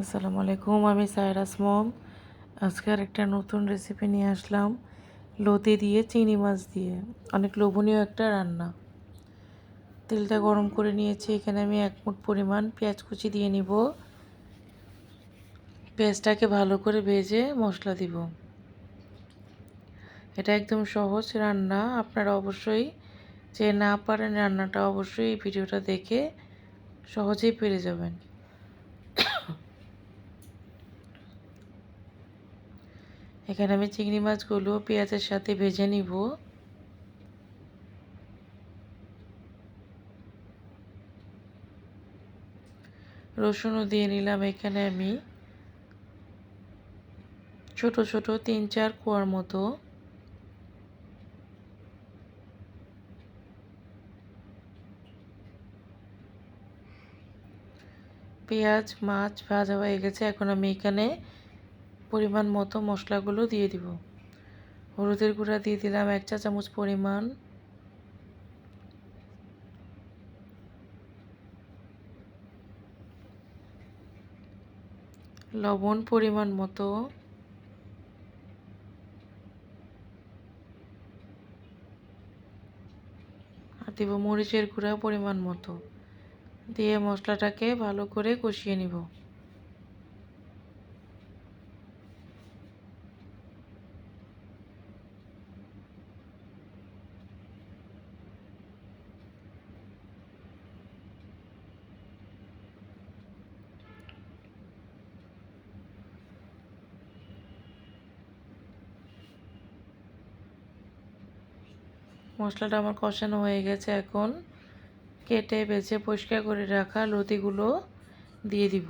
আসসালামু আলাইকুম, আমি সায়রাস মম আজকে একটা নতুন রেসিপি নিয়ে আসলাম, লতি দিয়ে চিংড়ি মাছ দিয়ে। অনেক লোভনীয় একটা রান্না। তেলটা গরম করে নিয়েছি, এখানে আমি এক মুঠ পরিমাণ পেঁয়াজ কুচি দিয়ে নিব। পেঁয়াজটাকে ভালো করে ভেজে মশলা দিব। এটা একদম সহজ রান্না, আপনারা অবশ্যই যে না পারেন রান্নাটা অবশ্যই এই ভিডিওটা দেখে সহজেই পেরে যাবেন। এখানে আমি চিংড়ি মাছগুলো পেঁয়াজের সাথে ভেজে নিব। রসুনও দিয়ে নিলাম এখানে আমি। ছোট ছোট তিন, চার কুয়ার মতো। পেঁয়াজ, মাছ ভাজা হয়ে গেছে। এখন আমি এখানে পরিমাণ মতো মশলাগুলো দিয়ে দিব। হলুদের গুঁড়া দিয়ে দিলাম এক চা চামচ পরিমাণ। লবণ পরিমাণ মতো। আর দিব মরিচের গুঁড়া পরিমাণ মতো। দিয়ে মশলাটাকে ভালো করে কষিয়ে নিব। মশলাটা আমার কষানো হয়ে গেছে এখন। কেটে, বেছে, পরিষ্কার করে রাখা লতিগুলো দিয়ে দিব।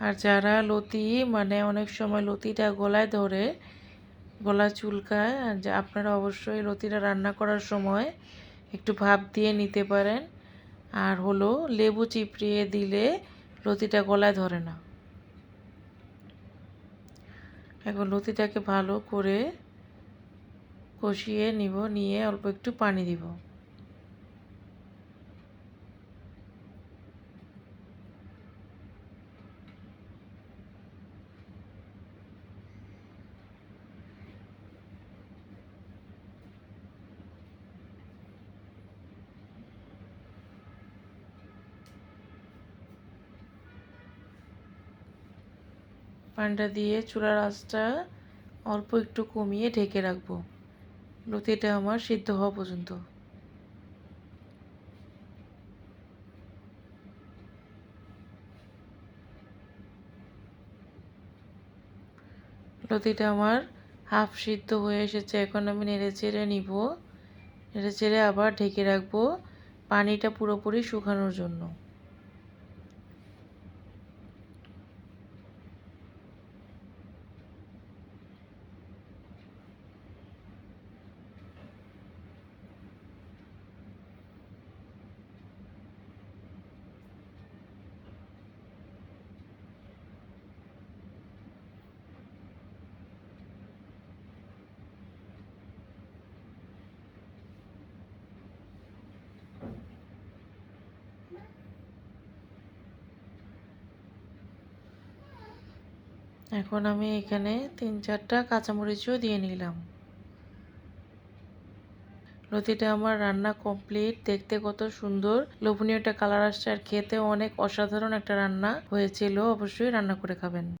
আর যারা লতি মানে অনেক সময় লতিটা গলায় ধরে, গলা চুলকায় যে, আপনারা অবশ্যই লতিটা রান্না করার সময় একটু ভাপ দিয়ে নিতে পারেন। আর হলো লেবু চিপড়িয়ে দিলে লতিটা গলায় ধরে না। এখন লতিটাকে ভালো করে কষিয়ে নিব নিয়ে অল্প একটু পানি দিব। পানিটা দিয়ে চুলার আঁচটা অল্প একটু কমিয়ে ঢেকে রাখব। লতিটা আমার সিদ্ধ হওয়া পর্যন্ত। লতিটা আমার হাফ সিদ্ধ হয়ে এসেছে। এখন আমি নেড়ে চেড়ে নিব। নেড়ে চেড়ে আবার ঢেকে রাখব পানিটা পুরোপুরি শুকানোর জন্য। এখন আমি এখানে তিন চারটা কাঁচামরিচও দিয়ে নিলাম। লতিটা আমার রান্না কমপ্লিট। দেখতে কত সুন্দর। লোভনীয় একটা কালার আসছে আর খেতে অনেক অসাধারণ একটা রান্না হয়েছিল। অবশ্যই রান্না করে খাবেন।